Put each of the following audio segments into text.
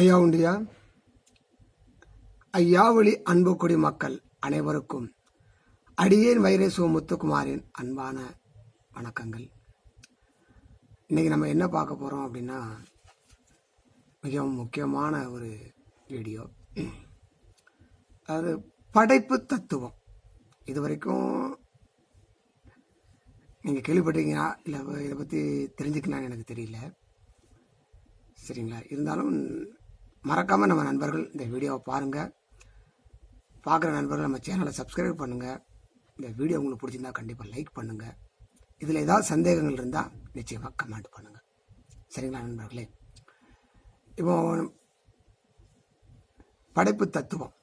ஐயா உண்டியா? ஐயாவளி அன்பு குடி மக்கள் அனைவருக்கும் அடியேன் வைரேசு முத்துக்குமாரின் அன்பான வணக்கங்கள். இன்றைக்கி நம்ம என்ன பார்க்க போகிறோம் அப்படின்னா மிகவும் முக்கியமான ஒரு வீடியோ. அது படைப்பு தத்துவம். இது வரைக்கும் நீங்கள் கேள்விப்பட்டீங்களா இல்லை இதை பற்றி தெரிஞ்சுக்கலான்னு எனக்கு தெரியல. சரிங்களா? இருந்தாலும் மறக்காமல் நம்ம நண்பர்கள் இந்த வீடியோவை பாருங்கள் பார்க்குற நண்பர்கள் நம்ம சேனலை சப்ஸ்கிரைப் பண்ணுங்கள் இந்த வீடியோ உங்களுக்கு பிடிச்சிருந்தா கண்டிப்பாக லைக் பண்ணுங்கள் இதில் ஏதாவது சந்தேகங்கள் இருந்தால் நிச்சயமாக கமெண்ட் பண்ணுங்கள் சரிங்களா நண்பர்களே? இப்போ படைப்பு தத்துவம்.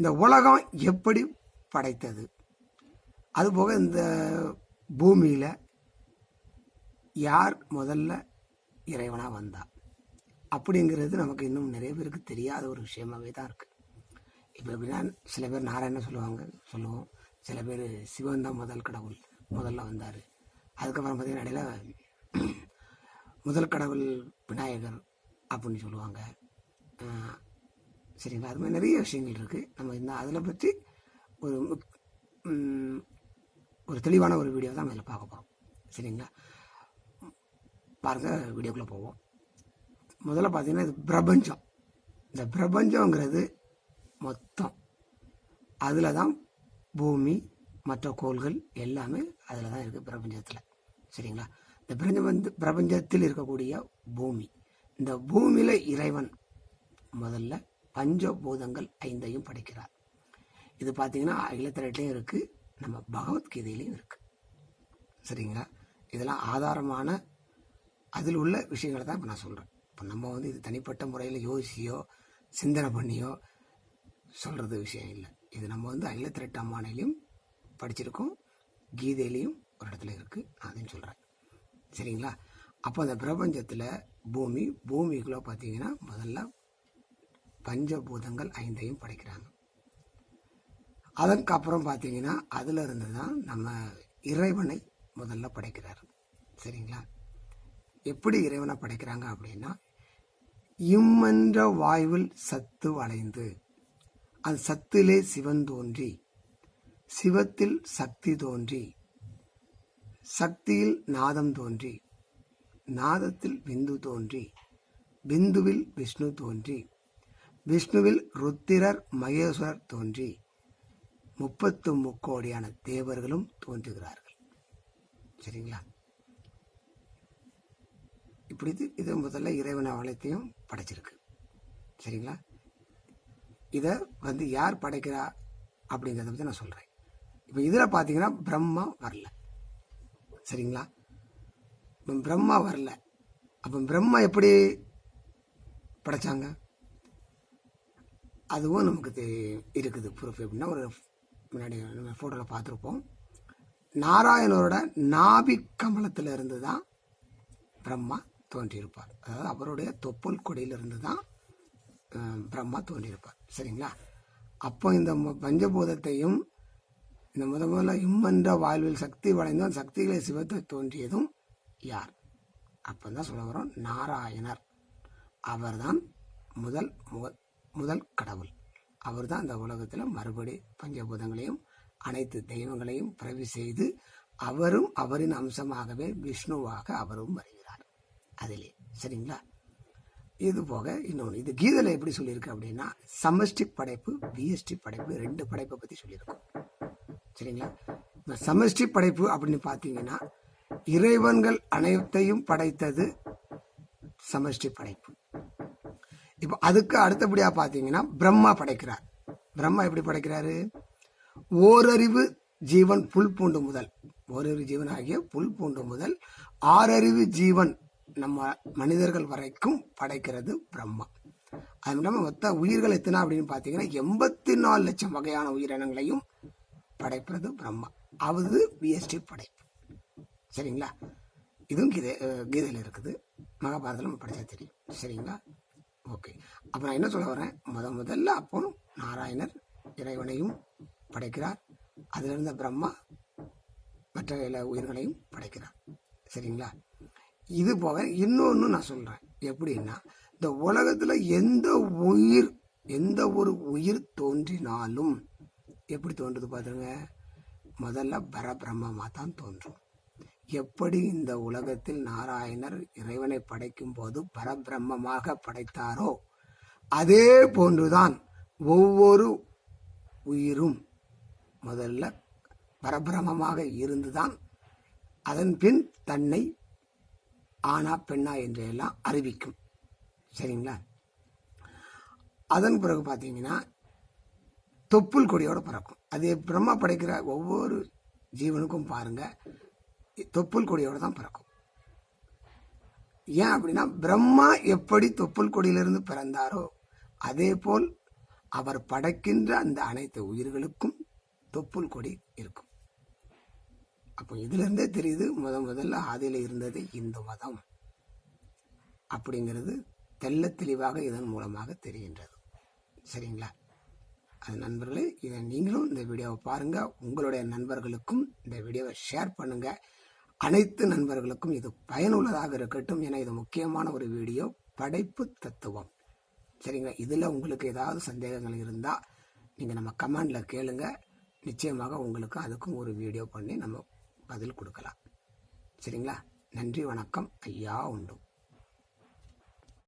இந்த உலகம் எப்படி படைத்தது? அதுபோக இந்த பூமியில் யார் முதல்ல இறைவனாக வந்தா? அப்படிங்கிறது நமக்கு இன்னும் நிறைய பேருக்கு தெரியாத ஒரு விஷயமாகவே தான் இருக்குது இப்போ எப்படின்னா சில பேர் நாராயணன் சொல்லுவாங்க சொல்லுவோம். சில பேர் சிவன் தான் முதல் கடவுள் முதல்ல வந்தார். அதுக்கப்புறம் பார்த்தீங்கன்னா இடையில முதல் கடவுள் விநாயகர் அப்படின்னு சொல்லுவாங்க. சரிங்களா? அது மாதிரி நிறைய விஷயங்கள் இருக்குது நம்ம இந்த அதில் பற்றி ஒரு முக்- ஒரு தெளிவான ஒரு வீடியோ தான் நம்ம இதில் பார்க்க போகிறோம் சரிங்களா? பாருங்கள் வீடியோக்குள்ளே போவோம். முதல்ல பார்த்தீங்கன்னா இது பிரபஞ்சம். இந்த பிரபஞ்சங்கிறது மொத்தம். அதில் தான் பூமி மற்ற கோள்கள் எல்லாமே அதில் தான் இருக்குது பிரபஞ்சத்தில். சரிங்களா? இந்த பிரபஞ்சம் வந்து பிரபஞ்சத்தில் இருக்கக்கூடிய பூமி. இந்த பூமியில் இறைவன் முதல்ல பஞ்சபூதங்கள் ஐந்தையும் படிக்கிறார். இது பார்த்தீங்கன்னா அகிலத்திரட்லையும் இருக்குது நம்ம பகவத்கீதையிலையும் இருக்குது சரிங்களா? இதெல்லாம் ஆதாரமான அதில் உள்ள விஷயங்களை தான் இப்போ நான் சொல்கிறேன் இப்போ நம்ம வந்து இது தனிப்பட்ட முறையில் யோசிச்சியோ சிந்தனை பண்ணியோ சொல்கிறது விஷயம் இல்லை. இது நம்ம வந்து அகிலத்திரட்டு அம்மானையிலையும் படிச்சிருக்கோம். கீதையிலையும் ஒரு இடத்துல இருக்குது நான் அதையும் சொல்கிறேன் சரிங்களா? அப்போ அந்த பிரபஞ்சத்தில் பூமி பூமிக்குள்ளே பார்த்தீங்கன்னா முதல்ல பஞ்சபூதங்கள் ஐந்தையும் படைக்கிறாங்க. அதற்கப்புறம் பார்த்தீங்கன்னா அதில் இருந்து தான் நம்ம இறைவனை முதல்ல படைக்கிறாரு. சரிங்களா? எப்படி இறைவனை படைக்கிறாங்க அப்படின்னா இம்மன்ற வாயுவில் சத்து வளைந்து அந்த சத்திலே சிவன் தோன்றி சிவத்தில் சக்தி தோன்றி சக்தியில் நாதம் தோன்றி நாதத்தில் விந்து தோன்றி பிந்துவில் விஷ்ணு தோன்றி விஷ்ணுவில் ருத்திரர் மகேஸ்வரர் தோன்றி முப்பத்து முக்கோடியான தேவர்களும் தோன்றுகிறார்கள். சரிங்களா? இப்படி இது இது முதல்ல இறைவனை வளத்தையும் படைச்சிருக்கு. சரிங்களா? இதை வந்து யார் படைக்கிறா அப்படிங்கிறத பற்றி நான் சொல்கிறேன் இப்போ இதில் பார்த்தீங்கன்னா பிரம்மா வரல. சரிங்களா? இப்போ பிரம்மா வரல. அப்போ பிரம்மா எப்படி படைச்சாங்க? அதுவும் நமக்கு இருக்குது. ப்ரூஃப் எப்படின்னா ஒரு முன்னாடி நம்ம ஃபோட்டோவில் பார்த்துருப்போம் நாராயணரோட நாபி கமலத்தில் இருந்து தான் பிரம்மா தோன்றியிருப்பார். அதாவது அவருடைய தொப்புள் கொடியிலிருந்து தான் பிரம்மா தோன்றியிருப்பார். சரிங்களா? அப்போ இந்த பஞ்சபூதத்தையும் இந்த முத முதல்ல இம்மன்ற வாழ்வில் சக்தி வளைந்தும் சக்திகளை சிவத்தை தோன்றியதும் யார்? அப்போ தான் சொல்ல வரோம் நாராயணர். அவர்தான் முதல் முக- முதல் கடவுள். அவர் தான் இந்த உலகத்தில் மறுபடி பஞ்சபூதங்களையும் அனைத்து தெய்வங்களையும் பிறவி செய்து அவரும் அவரின் அம்சமாகவே விஷ்ணுவாக அவரும் வரை அதிலே. சரிங்களா? இது போக இன்னொன்று இது கீதையில் எப்படி சொல்லியிருக்கு அப்படின்னா சமஸ்டிக் படைப்பு பிஎஸ்டி படைப்பு ரெண்டு படைப்பை பற்றி சொல்லியிருக்கோம். சரிங்களா? இப்போ சமஷ்டி படைப்பு அப்படின்னு பார்த்தீங்கன்னா இறைவன்கள் அனைத்தையும் படைத்தது சமஷ்டி படைப்பு. இப்போ அதுக்கு அடுத்தபடியாக பார்த்தீங்கன்னா பிரம்மா படைக்கிறார். பிரம்மா எப்படி படைக்கிறாரு? ஓரறிவு ஜீவன் புல் பூண்டு முதல். ஓரறிவு ஜீவன் ஆகிய புல் பூண்டு முதல் ஆறறிவு ஜீவன் நம்ம மனிதர்கள் வரைக்கும் படைக்கிறது பிரம்மா. அது இல்லாமல் மொத்த உயிர்கள் எத்தனை அப்படின்னு பார்த்தீங்கன்னா எண்பத்தி நாலு லட்சம் வகையான உயிரினங்களையும் படைப்பது பிரம்மா. அது பிஎஸ்டி படைப்பு சரிங்களா? இதுவும் கீதை கீதையில் இருக்குது. மகாபாரதத்தில் நம்ம படித்தா தெரியும். சரிங்களா? ஓகே. அப்போ நான் என்ன சொல்ல வரேன்? முத முதல்ல அப்போ நாராயணர் இறைவனையும் படைக்கிறார். அதிலிருந்த பிரம்மா மற்ற எல்லா உயிர்களையும் படைக்கிறார். சரிங்களா? இது போக இன்னொன்று நான் சொல்கிறேன் எப்படின்னா இந்த உலகத்துல எந்த உயிர் எந்த ஒரு உயிர் தோன்றினாலும் எப்படி தோன்றுது பாருங்க முதல்ல பரபிரம்மமா தான் தோன்றும். எப்படி இந்த உலகத்தில் நாராயணர் இறைவனை படைக்கும் போது பரபிரம்மமாக படைத்தாரோ அதே போன்றுதான் ஒவ்வொரு உயிரும் முதல்ல பரபிரமமாக இருந்துதான் அதன் பின் தன்னை ஆனா பெண்ணா என்றெல்லாம் அறிவிக்கும். சரிங்களா? அதன் பிறகு பார்த்தீங்கன்னா தொப்புள் கொடியோட பிறக்கும். அது பிரம்மா படைக்கிற ஒவ்வொரு ஜீவனுக்கும் பாருங்க தொப்புள் கொடியோட தான் பிறக்கும். ஏன் அப்படின்னா பிரம்மா எப்படி தொப்புள் கொடியிலிருந்து பிறந்தாரோ அதே போல் அவர் படைக்கின்ற அந்த அனைத்து உயிர்களுக்கும் தொப்புள் கொடி இருக்கும். அப்போ இதுல இருந்தே தெரியுது முத முதல்ல ஆதியில் இருந்தது இந்து மதம் அப்படிங்கிறது தெல்ல தெளிவாக இதன் மூலமாக தெரிகின்றது. சரிங்களா? அது நண்பர்களே இதை நீங்களும் இந்த வீடியோவை பாருங்கள் உங்களுடைய நண்பர்களுக்கும் இந்த வீடியோவை ஷேர் பண்ணுங்கள் அனைத்து நண்பர்களுக்கும் இது பயனுள்ளதாக இருக்கட்டும் என இது முக்கியமான ஒரு வீடியோ படைப்பு தத்துவம். சரிங்களா? இதில் உங்களுக்கு ஏதாவது சந்தேகங்கள் இருந்தால் நீங்கள் நம்ம கமெண்டில் கேளுங்க. நிச்சயமாக உங்களுக்கு அதுக்கும் ஒரு வீடியோ பண்ணி நம்ம பதில் கொடுக்கலாம். சரிங்களா? நன்றி வணக்கம். ஐயா உண்டு.